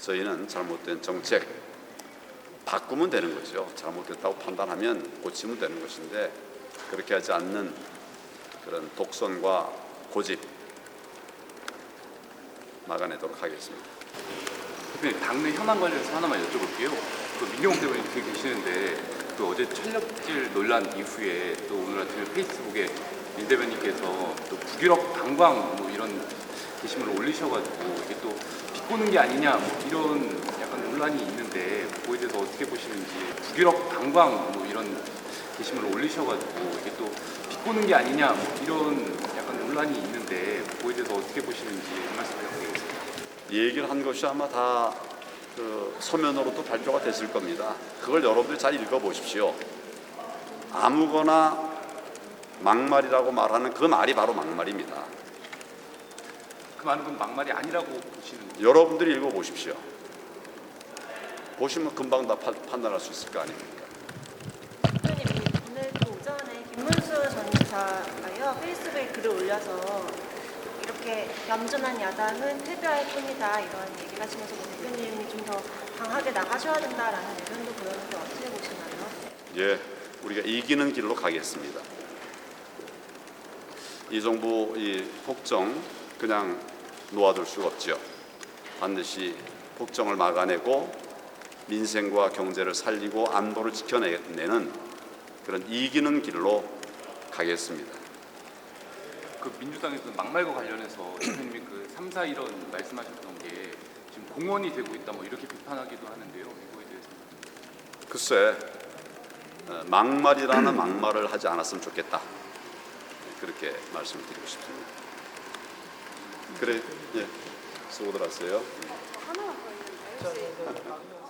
저희는 잘못된 정책 바꾸면 되는 거죠. 잘못됐다고 판단하면 고치면 되는 것인데 그렇게 하지 않는 그런 독선과 고집 막아내도록 하겠습니다. 대표님 당내 현안 관련해서 하나만 여쭤볼게요. 그 민경욱 대변인 뒤에 계시는데 그 어제 촬영질 논란 이후에 또 오늘 아침에 페이스북에 민 대변인께서 또 북유럽 관광 뭐 이런 게시물을 올리셔가지고 이게 또 비꼬는 게 아니냐 뭐 이런 약간 논란이 있는데 그거에 대해서 어떻게 보시는지 북유럽 관광 뭐 이런 게시물을 올리셔가지고 이게 또 비꼬는 게 아니냐 뭐 이런 약간 논란이 있는데 그거에 대해서 어떻게 보시는지 한 말씀 부탁드리겠습니다. 얘기를 한 것이 아마 다 그 서면으로도 발표가 됐을 겁니다. 그걸 여러분들이 잘 읽어보십시오. 아무거나 막말이라고 말하는 그 말이 바로 막말입니다. 그 말은 그럼 막말이 아니라고 보시는 거죠? 여러분들이 읽어보십시오. 보시면 금방 다 파- 판단할 수 있을 거 아닙니까? 대표님 오늘 또 오전에 김문수 전 지사가요 페이스북에 글을 올려서 이렇게 얌전한 야당은 패배할 뿐이다 이런 얘기를 하시면서 뭐 대표님이 좀 더 강하게 나가셔야 된다라는 의견도 보였는데 어떻게 보시나요? 예, 우리가 이기는 길로 가겠습니다. 이 정부 이 폭정 그냥 놓아둘 수가 없죠. 반드시 폭정을 막아내고 민생과 경제를 살리고 안보를 지켜내는 그런 이기는 길로 가겠습니다. 그 민주당에서 막말과 관련해서 대표님이 그 3, 4 이런 말씀하셨던 게 지금 공원이 되고 있다 뭐 이렇게 비판하기도 하는데요. 이거에 대해서 글쎄 어, 막말이라는 막말을 하지 않았으면 좋겠다 그렇게 말씀을 드리고 싶습니다. 그래, 예. 수고들 하세요. 어, 하나만 더 있는데.